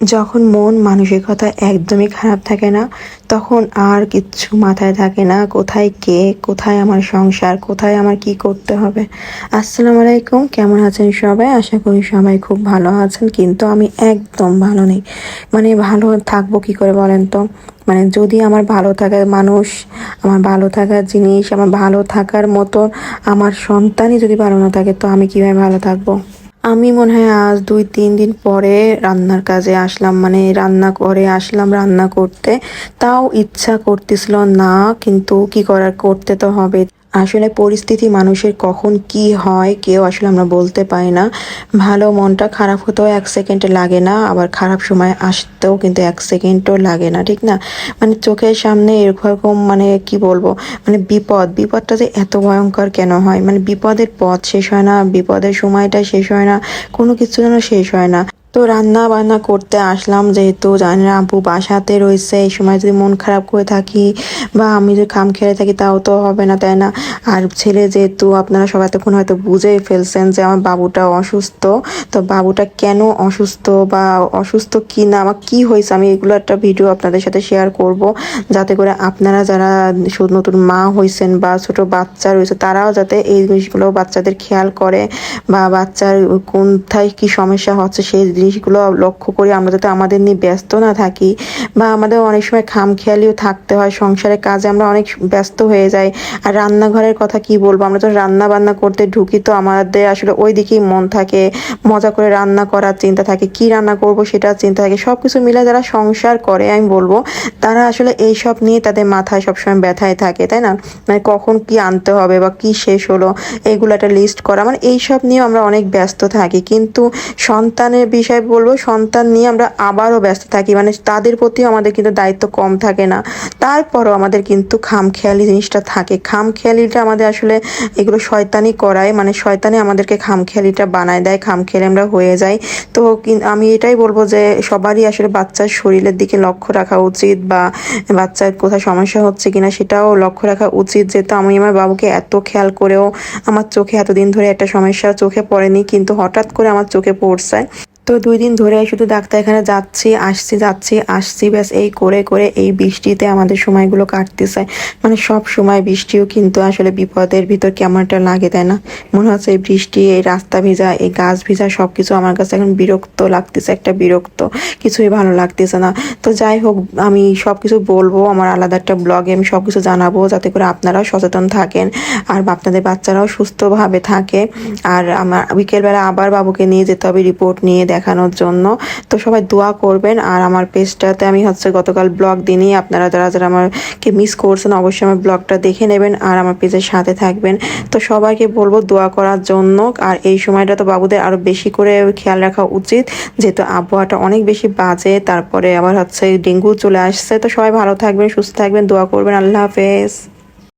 যখন মন মানসিকতা একদমই খারাপ থাকে না, তখন আর কিচ্ছু মাথায় থাকে না, কোথায় কে, কোথায় আমার সংসার, কোথায় আমার কি করতে হবে। আসসালামু আলাইকুম, কেমন আছেন সবাই? আশা করি সবাই খুব ভালো আছেন, কিন্তু আমি একদম ভালো নেই। মানে ভালো থাকব কি করে বলেন তো? মানে যদি আমার ভালো থাকার মানুষ, আমার ভালো থাকার জিনিস, আমার ভালো থাকার মতো আমার সন্তানই যদি ভালো না থাকে, তো আমি কীভাবে ভালো থাকব? আমি মনে হয় আজ দুই, তিন দিন পরে রান্নার কাজে আসলাম মানে রান্না করে আসলাম রান্না করতে। তাও ইচ্ছা করতেছিল না, কিন্তু কি করার, করতে তো হবে আসলে পরিস্থিতি মানুষের কখন কি হয়, কেউ আসলে আমরা বলতে পারি না। ভালো মনটা খারাপ হতেও এক সেকেন্ড লাগে না, আবার খারাপ সময় আসতেও কিন্তু এক সেকেন্ডও লাগে না, ঠিক না? মানে চোখের সামনে এরকম মানে কি বলব? মানে বিপদ, বিপদটা যে এত ভয়ঙ্কর কেন হয়? মানে বিপদের পথ শেষ হয় না, বিপদের সময়টা শেষ হয় না, কোনো কিছু যেন শেষ হয় না। তো রান্না বান্না করতে আসলাম যেহেতু, জানি না আব্বু বাসাতে রয়েছে, এই সময় যদি মন খারাপ করে থাকি বা আমি যদি খাম খেয়ে থাকি তাও তো হবে না, তাই না? আর ছেলে যেহেতু, আপনারা সবাই তখন হয়তো বুঝেই ফেলছেন যে আমার বাবুটা অসুস্থ। তো বাবুটা কেন অসুস্থ বা অসুস্থ কি না, আমার কী হয়েছে, আমি এগুলো একটা ভিডিও আপনাদের সাথে শেয়ার করব। যাতে করে আপনারা যারা শুধু নতুন মা হয়েছেন বা ছোট বাচ্চা রয়েছে, তারাও যাতে এই জিনিসগুলো বাচ্চাদের খেয়াল করে বা বাচ্চার কোনথায় কি সমস্যা হচ্ছে সেই জিনিসগুলো লক্ষ্য করি, আমরা যাতে আমাদের নিয়ে ব্যস্ত না থাকি বা আমাদের অনেক সময় খামখেয়ালিও থাকতে হয়, সংসারের কাজে আমরা অনেক ব্যস্ত হয়ে যাই। আর রান্নাঘরের কথা কি বলব? আমরা তো রান্না বান্না করতে ঢুকি তো আমাদের আসলে ওই দিকেই মন থাকে, মজা করে রান্না করার চিন্তা থাকে, কি রান্না করব সেটা চিন্তা থাকে। সব কিছু মিলে যারা সংসার করে, আমি বলব, তারা আসলে এই সব নিয়ে তাদের মাথায় সবসময় ব্যথায় থাকে, তাই না? মানে কখন কি আনতে হবে বা কি শেষ হলো, এগুলো একটা লিস্ট করা। মানে এইসব নিয়ে আমরা অনেক ব্যস্ত থাকি। কিন্তু সন্তানের বিষয় বিষয়ে বলব, সন্তান নিয়ে আমরা আবারও ব্যস্ত থাকি। মানে তাদের প্রতিও আমাদের কিন্তু দায়িত্ব কম থাকে না। তারপরও আমাদের কিন্তু খামখেয়ালি জিনিসটা থাকে। খামখেয়ালিটা আমাদের আসলে এগুলো শয়তানি করায়। মানে শয়তানি আমাদেরকে খামখেয়ালিটা বানায় দেয়, খামখেয়ালি আমরা হয়ে যাই। তো আমি এটাই বলব যে সবারই আসলে বাচ্চার শরীরের দিকে লক্ষ্য রাখা উচিত বা বাচ্চার কোথায় সমস্যা হচ্ছে কিনা সেটাও লক্ষ্য রাখা উচিত। যেহেতু আমি আমার বাবুকে এত খেয়াল করেও আমার চোখে এতদিন ধরে একটা সমস্যা চোখে পড়েনি, কিন্তু হঠাৎ করে আমার চোখে পড়ছে। তো দুই দিন ধরে শুধু ডাক্তারখানা যাচ্ছি, আসছি যাচ্ছি, আসছি, ব্যাস এই করে করে এই বৃষ্টিতে আমাদের সময়গুলো কাটতেছে। মানে সব সময় বৃষ্টিও কিন্তু আসলে বিপদের ভিতর কেমন একটা লাগে, তাই না? মনে হচ্ছে এই বৃষ্টি, এই রাস্তা ভিজা, এই গাছ ভিজা সব কিছু আমার কাছে এখন বিরক্ত লাগতেছে, একটা বিরক্ত। কিছুই ভালো লাগতেছে না। তো যাই হোক, আমি সব কিছু বলব, আমার আলাদা একটা ব্লগে আমি সব কিছু জানাব, যাতে করে আপনারাও সচেতন থাকেন, আর আপনাদের বাচ্চারাও সুস্থভাবে থাকে। আর আমার বিকেলবেলা আবার বাবুকে নিয়ে যেতে হবে, রিপোর্ট নিয়ে দেখানোর জন্য। তো সবাই দোয়া করবেন। আর আমার পেজটাতে আমি হচ্ছে গতকাল ব্লগ দিনই আপনারা যারা যারা আমাকে মিস করছেন, অবশ্যই আমার ব্লগটা দেখে নেবেন আর আমার পেজের সাথে থাকবেন। তো সবাইকে বলব দোয়া করার জন্য। আর এই সময়টা তো বাবুদের আরও বেশি করে খেয়াল রাখা উচিত। যেহেতু আবহাওয়াটা অনেক বেশি বাজে, তারপরে আবার হচ্ছে ডেঙ্গু চলে আসছে। তো সবাই ভালো থাকবেন, সুস্থ থাকবেন, দোয়া করবেন। আল্লাহ হাফেজ।